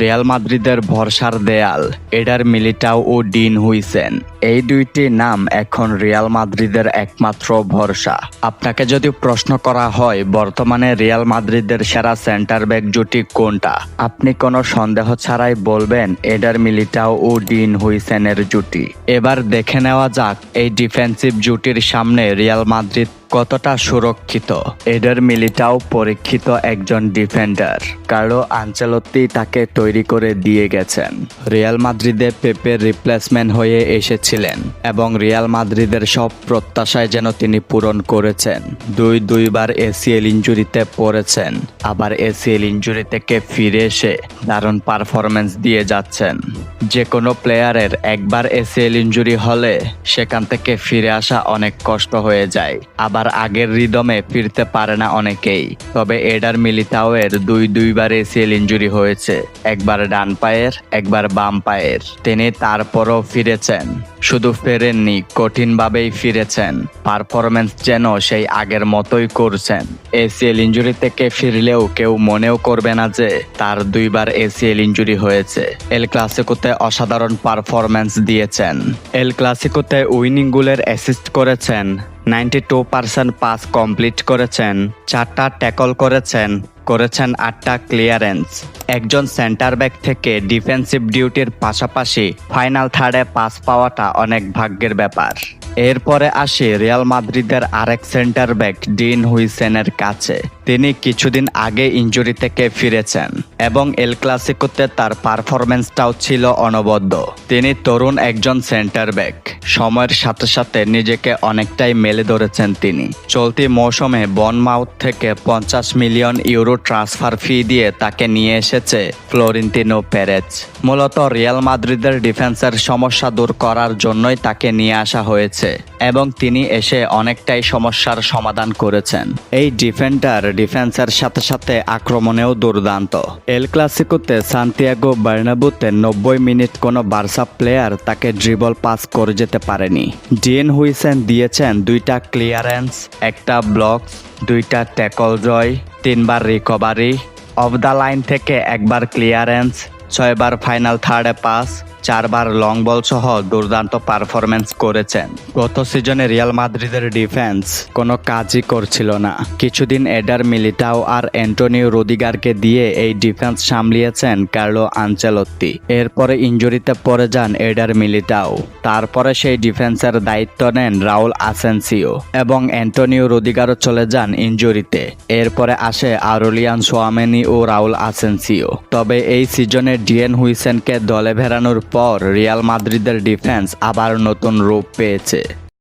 Real মাদ্রিদের ভরসার দেয়াল। এডার মিলিটাও ও ডিন হুইসেন। এই দুইটি নাম এখন রিয়াল মাদ্রিদের একমাত্র ভরসা। আপনাকে যদি প্রশ্ন করা হয়, বর্তমানে রিয়াল মাদ্রিদের সেরা সেন্টার ব্যাক জুটি কোনটা? আপনি কোনো সন্দেহ ছাড়াই বলবেন, এডার মিলিটাও ও ডিন হুইসেনের জুটি। এবার দেখে নেওয়া যাক, এই ডিফেন্সিভ জুটির সামনে রিয়াল মাদ্রিদ কতটা সুরক্ষিত। এডার মিলিটাও পরীক্ষিত একজন ডিফেন্ডার। কার্লো আঞ্চলত্তি তাকে তৈরি করে দিয়ে গেছেন। রিয়াল মাদ্রিদে পেপের রিপ্লেসমেন্ট হয়ে এসেছিলেন এবং রিয়াল মাদ্রিদের সব প্রত্যাশায় যেন তিনি পূরণ করেছেন। দুই দুইবার এসিএল ইঞ্জুরিতে পড়েছেন, আবার এসিএল ইঞ্জুরি থেকে ফিরে এসে দারুণ পারফরমেন্স দিয়ে যাচ্ছেন। যে কোনো প্লেয়ারের একবার এসিএল ইঞ্জুরি হলে সেখান থেকে ফিরে আসা অনেক কষ্ট হয়ে যায়। আবার আগের রিদমে ফিরতে পারে না অনেকেই। তবে এডার মিলিতাওয়ের দুই দুইবার এসিএল ইঞ্জুরি হয়েছে। একবার ডান পায়ের, একবার বাম পায়ের। তিনি তারপরও ফিরেছেন। শুধু ফেরেননি, কঠিনভাবেই ফিরেছেন। পারফরমেন্স যেন সেই আগের মতোই করছেন। এসিএল ইঞ্জুরি থেকে ফিরলেও কেউ মনেও করবে না যে তার দুইবার এসিএল ইঞ্জুরি হয়েছে। এল ক্লাসিকোতে অসাধারণ পারফরম্যান্স দিয়েছেন। এল ক্লাসিকোতে উইনিং গোলের অ্যাসিস্ট করেছেন, ninety two percent pass complete করেছেন, চারটা ট্যাকল করেছেন করেছেন আটটা ক্লিয়ারেন্স। একজন সেন্টার ব্যাক থেকে ডিফেন্সিভ ডিউটির পাশাপাশি ফাইনাল থার্ডে পাস পাওয়াটা অনেক ভাগ্যের ব্যাপার। এরপরে আসি রিয়াল মাদ্রিদের আরেক সেন্টার ব্যাক ডিন হুইসেনের কাছে। তিনি কিছুদিন আগে ইঞ্জুরি থেকে ফিরেছেন। এবং এল ক্লাসিকোতে তার পারফরমেন্সটাও ছিল অনবদ্য। তিনি তরুণ একজন সেন্টার ব্যাক সময়ের সাথে সাথে নিজেকে অনেকটাই মেলে ধরেছেন তিনি। চলতি মৌসুমে বনমাউথ থেকে পঞ্চাশ মিলিয়ন ইউরো ট্রান্সফার ফি দিয়ে তাকে নিয়ে এসেছে ফ্লোরিন্তিনো প্যারেজ মূলত রিয়াল মাদ্রিদের ডিফেন্সের সমস্যা দূর করার জন্যই তাকে নিয়ে আসা হয়েছে এবং তিনি এসে অনেকটাই সমস্যার সমাধান করেছেন। এই ডিফেন্ডার ডিফেন্সের সাথে সাথে আক্রমণেও দুর্দান্ত। এল ক্লাসিকোতে সান্তিয়াগো বার্নাবুতে নব্বই মিনিট কোনো বার্সা প্লেয়ার তাকে ড্রিবল পাস করে যেতে পারেনি। ডিএন হুইসেন দিয়েছেন দুইটা ক্লিয়ারেন্স একটা ব্লক দুইটা ট্যাকল জয়, তিনবার রিকভারি অফ দ্য লাইন থেকে একবার ক্লিয়ারেন্স ছয়বার ফাইনাল থার্ডে পাস চারবার লং বল সহ দুর্দান্ত পারফরমেন্স করেছেন। গত সিজনে রিয়াল মাদ্রিদের ডিফেন্স কোনো কাজই করছিল না। কিছুদিন এডার মিলিটাও আর অ্যান্টোনিও রোদিগারকে দিয়ে এই ডিফেন্স সামলিয়েছেন কার্লো আঞ্চেলত্তি। এরপরে ইঞ্জুরিতে পড়ে যান এডার মিলিটাও। তারপরে সেই ডিফেন্সের দায়িত্ব নেন রাউল আসেন্সিও এবং অ্যান্টোনিও রোদিগারও চলে যান ইঞ্জুরিতে এরপরে আসে আরোলিয়ান সোয়ামেনি ও রাউল আসেন্সিও। তবে এই সিজনে ডিএন হুইসেনকে দলে ভেড়ানোর পর রিয়াল মাদ্রিদের ডিফেন্স আবার নতুন রূপ পেয়েছে।